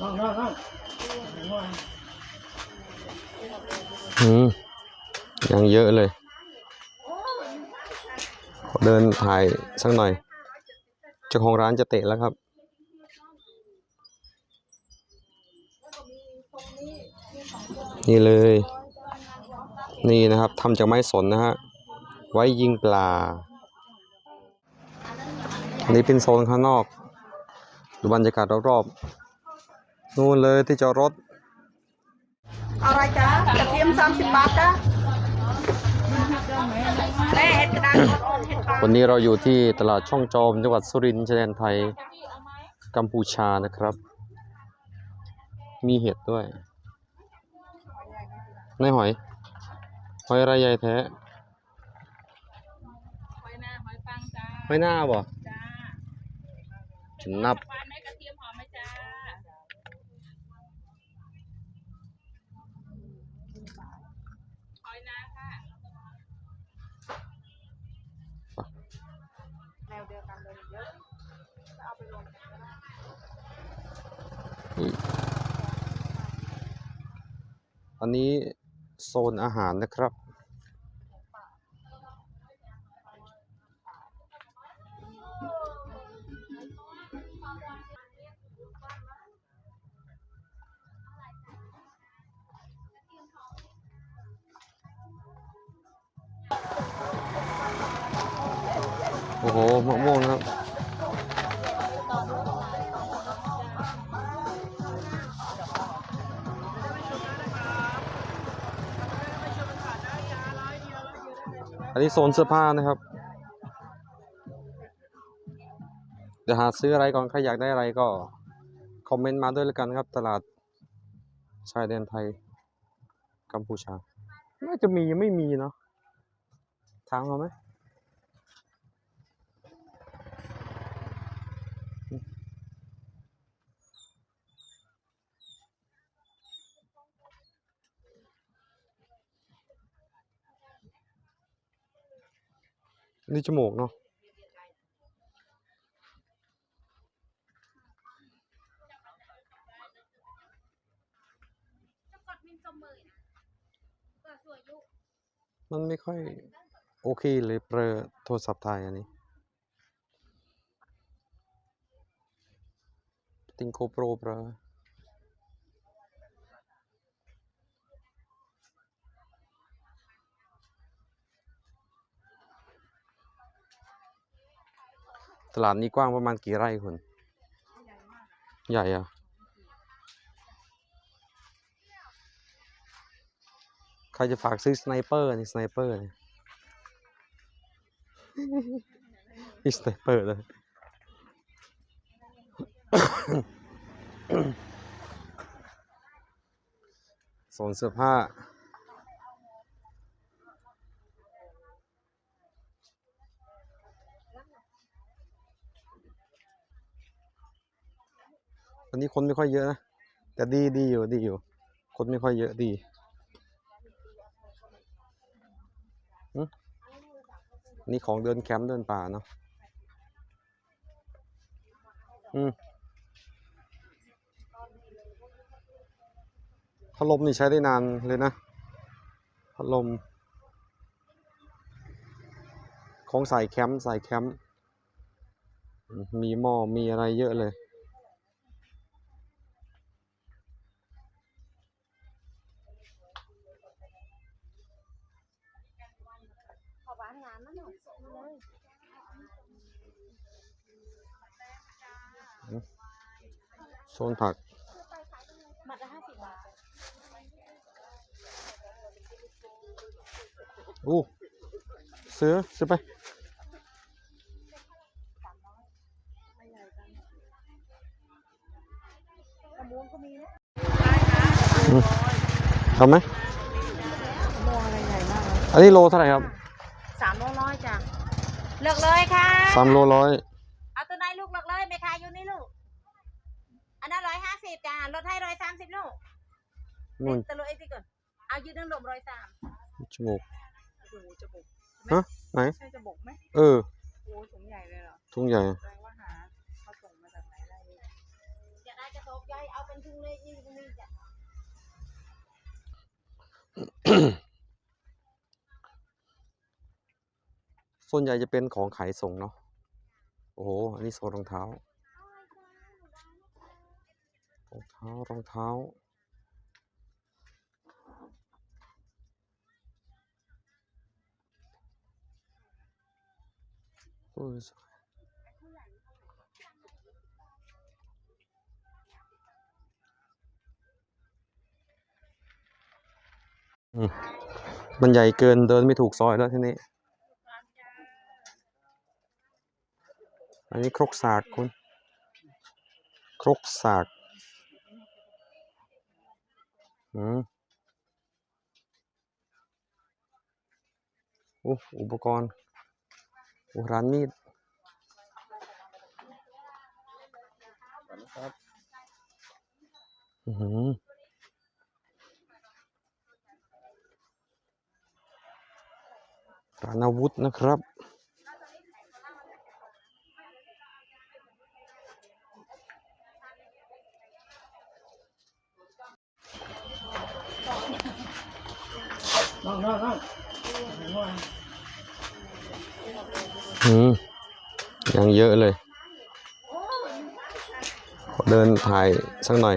น้องน้องน้องอืมยังเยอะเลยขอเดินถ่ายสักหน่อยเจ้าของร้านจะเตะแล้วครับ นี่เลย นี่นะครับทำจากไม้สนนะฮะ ไว้ยิงปลา อันนี้เป็นโซนข้างนอก ดูบรรยากาศรอบๆ นู่นเลยที่จอดรถ อะไรจ๊ะกระเทียมสามสิบบาทจ้ะแม่เห็ดกระดานอ่อนๆเห็ดฟางวันนี้เราอยู่ที่ตลาดช่องจอมจังหวัดสุรินทร์ชายแดนไทย กัมพูชานะครับ มีเห็ดด้วยในหอย หอยอะไรใหญ่แท้ หอยนาหอยปังจ้าหอยหน้าบ่จ้าฉันนับ หวานไหมกระเทียมหอมไหมจ้าหอยนาค่ะแนวเดียวกันเลยเยอะเอาไปลง อันนี้โซนอาหารนะครับ โอ้โหมะม่วงนะครับ นนี้โซนเสื้อผ้านะครับ เดี๋ยวหาซื้ออะไรก่อนใครอยากได้อะไรก็ คอมเมนต์มาด้วยแล้วกันครับ ตลาดชายแดนไทย กัมพูชา น่าจะมียังไม่มีเนาะทางมาไหม นี่จมูกเนาะมันไม่ค่อยโอเคเลยเปรอโทรศัพท์ไทยอันนี้ ติงโกโปรเปรอ ตลาดนี้กว้างประมาณกี่ไร่คุณใหญ่อะใครจะฝากซื้อสไนเปอร์นี่สไนเปอร์นี่นี่สไนเปอร์เลยโซนเสื้อผ้า วันนี้คนไม่ค่อยเยอะนะ แต่ดีดีอยู่ดีอยู่ คนไม่ค่อยเยอะดีนี่ของเดินแคมป์เดินป่าเนาะ อืมพัดลมนี่ใช้ได้นานเลยนะ พัดลม ของใส่แคมป์ใส่แคมป์ มีหม้อมีอะไรเยอะเลยานงานนั่นหน่อยเลยโซนผักมัดละห้าสิบบาทอู้ซื้อซื้อไปกระมวงก็มีนะทำไหมกระมวงอะไรใหญ่มากเลยอันนี้โลเท่าไหร่ครับ สามโลร้อยจ้ะเลือกเลยค่ะสามโลร้อยเอาตัวไหนลูกเลือกเลยไม่ขายอยู่นี่ลูก อันนั้นร้อยห้าสิบจ้ะลดให้ร้อยสามสิบลูกนู่นตะลุยไอ้ที่ก่อนเอายืนนึงลมร้อยสามจมูกโอ้โหจะบุกฮะไหนใช่จะบุกไหมเออโอ้ถุงใหญ่เลยเหรอทุ่งใหญ่แสดงว่าหาเขาส่งมาจากไหนได้เลยอยากได้กระสอบใหญ่เอาเป็น ส่วนใหญ่จะเป็นของขายส่งเนาะ โอ้โห อันนี้โซนรองเท้า รองเท้า รองเท้า โอ้ยสวยอืมมันใหญ่เกินเดินไม่ถูกซอยแล้วทีนี้ อันนี้ครกสากคุณ ครกสากอืมโอ้อุปกรณ์โอ้ร้านมีดครับอือหือร้านอาวุธนะครับ น้องน้องน้องอืมยังเยอะเลยขอเดินถ่ายสักหน่อย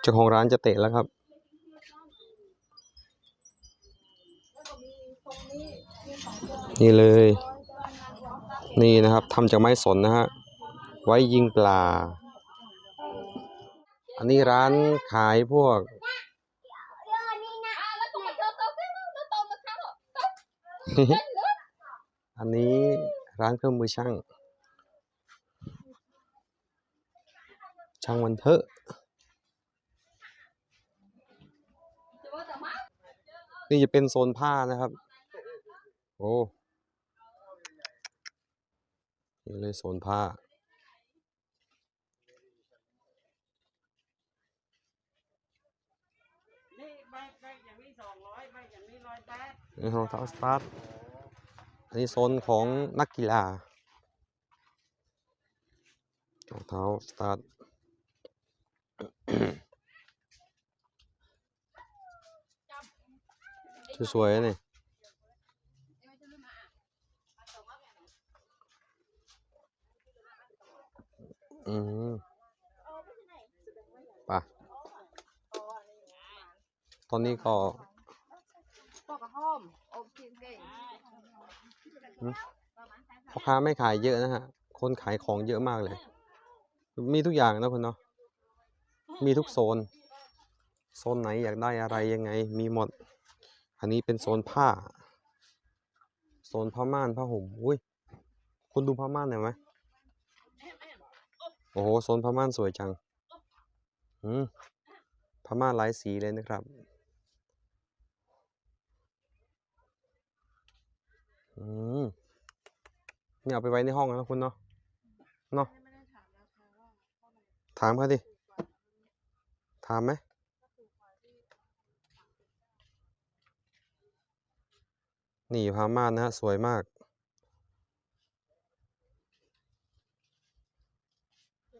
เจ้าของร้านจะเตะแล้วครับ นี่เลย นี่นะครับทำจากไม้สนนะฮะ ไว้ยิงปลา อันนี้ร้านขายพวก อันนี้ร้านเครื่องมือช่าง ช่างมันเถอะนี่จะเป็นโซนผ้านะครับ โอ้นี่เลยโซนผ้า นี่ใบใบอย่างนี้สองร้อยใบอย่างนี้ร้อยแปดนี่รองเท้าสตาร์ทอันนี้โซนของนักกีฬารองเท้าสตาร์ทสวยๆนี่อืมป่ะ ตอนนี้ก็ปอกกระหอมอบกินเก่งพ่อค้าไม่ขายเยอะนะฮะ คนขายของเยอะมากเลย มีทุกอย่างนะคุณเนาะ มีทุกโซน โซนไหนอยากได้อะไรยังไง มีหมด อันนี้เป็นโซนผ้า โซนผ้าม่านผ้าห่ม อุ้ย คุณดูผ้าม่านหน่อยไหมโอ้โห โซนผ้าม่านสวยจัง อืมผ้าม่านหลายสีเลยนะครับ อืมเนี่ยเอาไปไว้ในห้องนะคุณเนาะเนาะถามเขาดิถามไหมนี่พาม่านนะฮะสวยมาก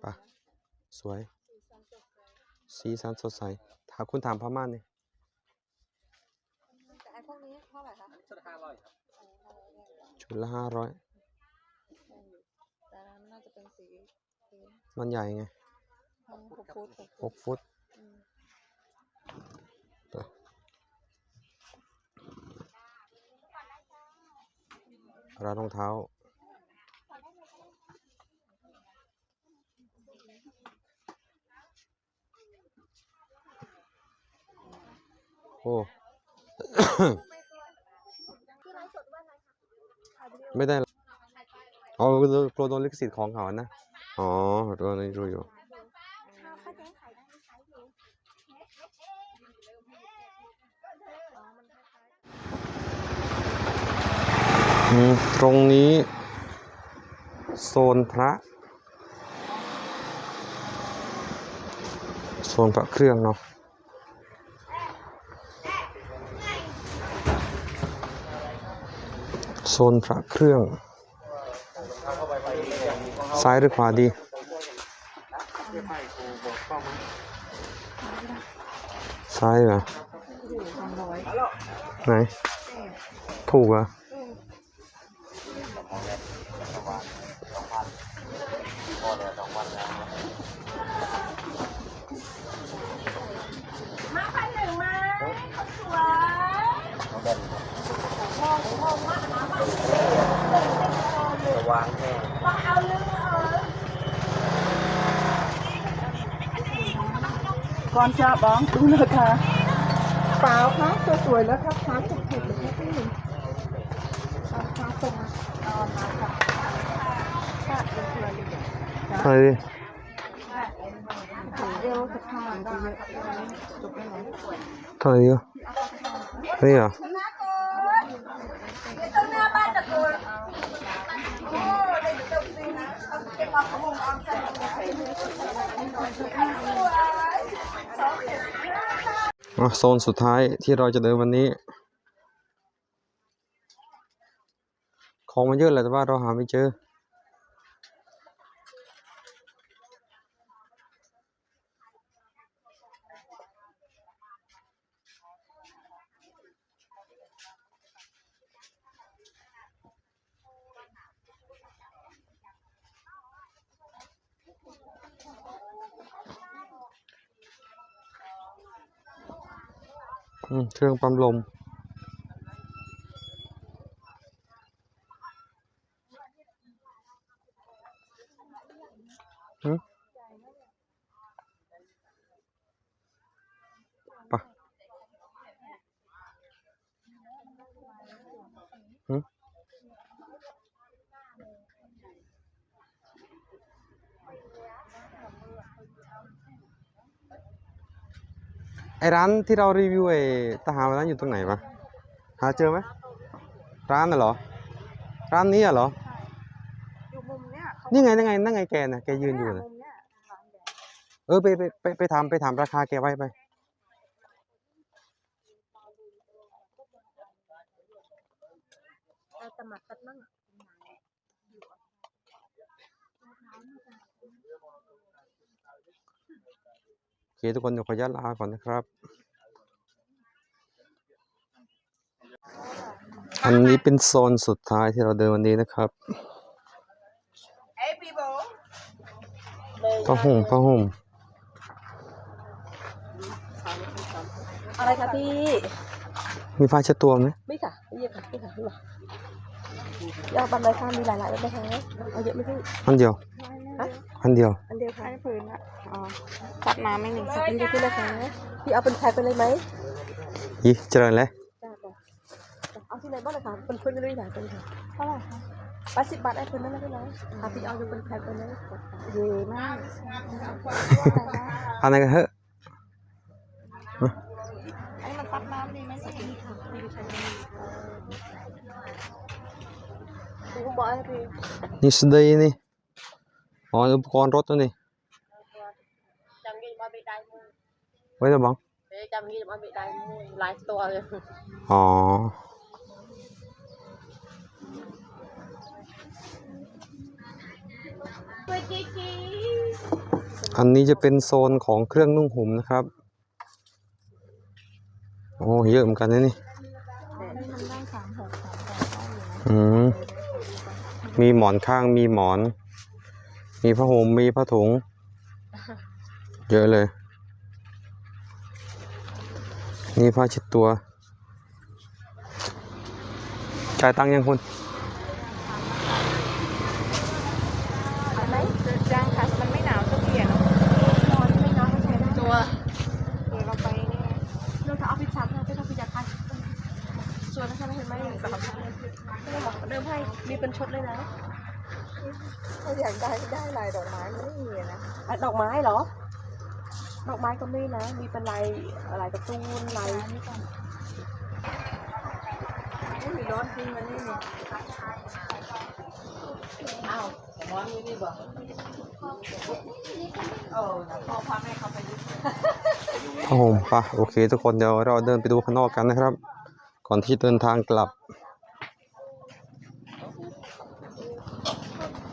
ไปะสวย สีสันสดใส ถามคุณถามพาม่านดิแต่ไอ้พวกนี้เท่าไหร่คะชุดห้าร้อยครับ ชุดละห้าร้อยแต่มันน่าจะเป็นสีสีมันใหญ่ไงหกฟุตหกหฟุตกฟุตอืมร้านรองเท้า โอ้ ไม่ได้อ๋อกลัวโดนลิขสิทธิ์ของเขานะ อ๋อตัวนี้รู้อยู่ตรงนี้ โซนพระ โซนพระเครื่องเนาะ โซนพระเครื่อง ซ้ายหรือขวาดี ซ้ายเหรอไหน ถูกเหรอะ มาพันหนึ่งมาสวย ต้องเอาลืมเออก่อนจะบ้องดูนะคะเปล่าคะสวยๆแล้วครับค้าถูกๆเลยครับพี่เอาค้าส่งมาเอามาค่ะค่ะสวยๆเลยจ้ะอะไรดิเร็วสักพักก็จบไปไหนเท่าไหร่ดิวะนี่เหรอ ต้องหน้าบ้านตะโกนโอ้ได้จบสินะเอาเก็บเอาขโมยเอาใส่สวยสองเข็ม อะ โซนสุดท้ายที่เราจะเดินวันนี้ ของมันเยอะแหละแต่ว่าเราหาไม่เจอ เครื่องปั๊มลม ไอร้านที่เรารีวิวไอทหารวันนั้นอยู่ตรงไหนวะหาเจอไหมร้านน่ะเหรอ ร้านนี้อะเหรอ อยู่มุมเนี้ยเขานี่ไงนี่ไงนั่งไงแกน่ะแกยืนอยู่น่ะมุมเนี้ยร้านแดงเออไปไปไปไปถามไปถามราคาแกไว้ไปเอาตะหมัดตัดมั่งโอ เคทุกคนเดี๋ยวขออนุญาตลาก่อนนะครับ อันนี้เป็นโซนสุดท้ายที่เราเดินวันนี้นะครับเอ้ยพี่โบผ้าห่มผ้าห่มอะไรคะพี่ มีผ้าเช็ดตัวไหมไม่ค่ะไม่เยอะค่ะไม่ค่ะไม่หรอกยาบันไดข้ามมีหลายๆแบบนะคะเอาเยอะไหมพี่อันเดียวฮะอันเดียว อันเดียวค่ะพื้นอะอ๋อตัดน้ำไม่หนึ่งสักนิดพี่นะคะพี่เอาเป็นแพ็คไปเลยไหมยี่เจริญเลยจ้าจ้ะเอาที่ไหนบ้างนะคะเป็นพื้นกันด้วยหลายคนค่ะเท่าไหร่คะแปดสิบบาทไอ้พื้นนั่นนะพี่น้องอะพี่เอาอยู่เป็นแพ็คไปเลยเย่มากอันไหนกันเถอะไอ้มันตัดน้ำดีไหมสักนิดค่ะพี่ใช้ดูบอกไอ้พี่นี่สเดย์นี่ อ๋ออุปกรณ์รถตัวนี้จำยี่มาไปได้มือไว้จะบังเอ้ยจำยี่มาไปได้มือหลายตัวเลยอ๋ออันนี้จะเป็นโซนของเครื่องนุ่งห่มนะครับ โอ้เยอะเหมือนกันนะนี่อืมมีหมอนข้างมีหมอน มีผ้าห่มมีผ้าถุง เยอะเลย นี่ผ้าเช็ดตัวจ่ายตังค์ยังคุณไหมจ้างค่ะมันไม่หนาวสักทีอะเนาะนอนไม่หนาวก็ใช้ได้ตัวเดี๋ยวเราไปนี่เราจะเอาพิซซ่าเราจะเอาพิซซ่าไทยสวยนะคะเห็นไหมหนึ่งสามไม่ได้บอกเดิมให้มีเป็นชุดเลยนะ ถ้าอยากได้ได้ลายดอกไม้มันไม่มีอะนะอะดอกไม้เหรอ ดอกไม้ก็มีนะ มีเป็นลายลายการ์ตูนลายนี่ก่อนอุ้ยร้อนจริงวันนี้เนี่ยอ้าวหมอนอยู่นี่บ่โอ้พ่อพาแม่เขาไปยึดผ้าห่มปะโอเค ทุกคนเดี๋ยวเราเดินไปดูข้างนอกกันนะครับ ก่อนที่เดินทางกลับ น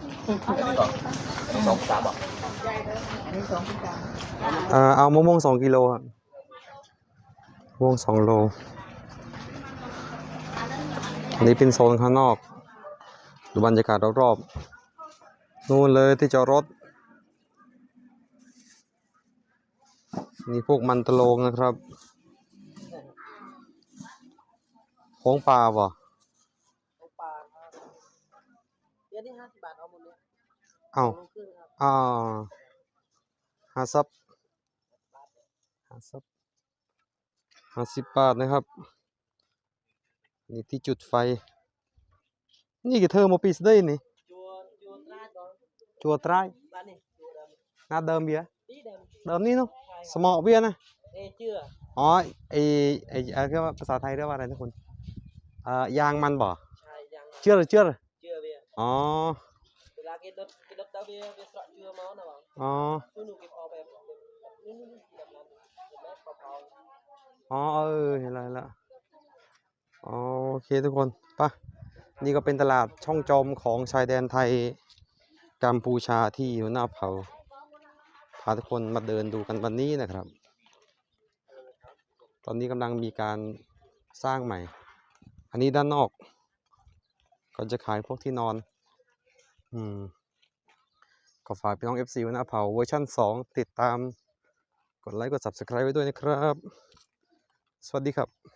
นี้ สองพิการเอ่อเอามะม่วงสองกิโลครับมะม่วงสองโล อันนี้เป็นโซนข้างนอก ดูบรรยากาศรอบๆ นู่นเลยที่จอดรถ นี่พวกมันตะโลงนะครับ โค้งปลาบ่ของปลาครับเดี๋ยวนี้ห้าสิบบาทเอาหมดเลย เอ้าลงครึ่งครับอ่าห้าซับห้าซับห้าสิบบาทนะครับ นี่ที่จุดไฟ นี่กี่เธอมาปีสได้นี่จัวจัวตราดก่อนจัวตรายบ้านนี่จัวเดิมหน้าเดิมเบียนี่เดิมเดิมนี่เนาะใช่สมอเบียนะเอยเชื่ออ๋อไอไอเอ่อเรียกว่าภาษาไทยเรียกว่าอะไรนะคุณเอ่อยางมันบ่ใช่ยังเชื่อหรือเชื่อเชื่อเบียร์อ๋อเวลาเก็บรถเก็บรถเต้าเบียร์เบียร์สระเชื่อเมาส์นะบังอ๋อนู่นนู่นเก็บเอาไปแบบนี่นี่นี่แบบนั้นเห็นไหมเผาอ๋อเออเห็นแล้วเห็นแล้วอ๋อโอเคทุกคนไปะนี่ก็เป็นตลาดช่องจอมของชายแดนไทยกัมพูชาที่หัวหน้าเผ่าพาทุกคนมาเดินดูกันวันนี้นะครับ ตอนนี้กำลังมีการสร้างใหม่ อันนี้ด้านนอก ก็จะขายพวกที่นอน อืมก็ฝากพี่น้อง FC หัวหน้าเผาเวอร์ชัน2 ติดตาม กดไลค์ กด Subscribe ไว้ด้วยนะครับ สวัสดีครับ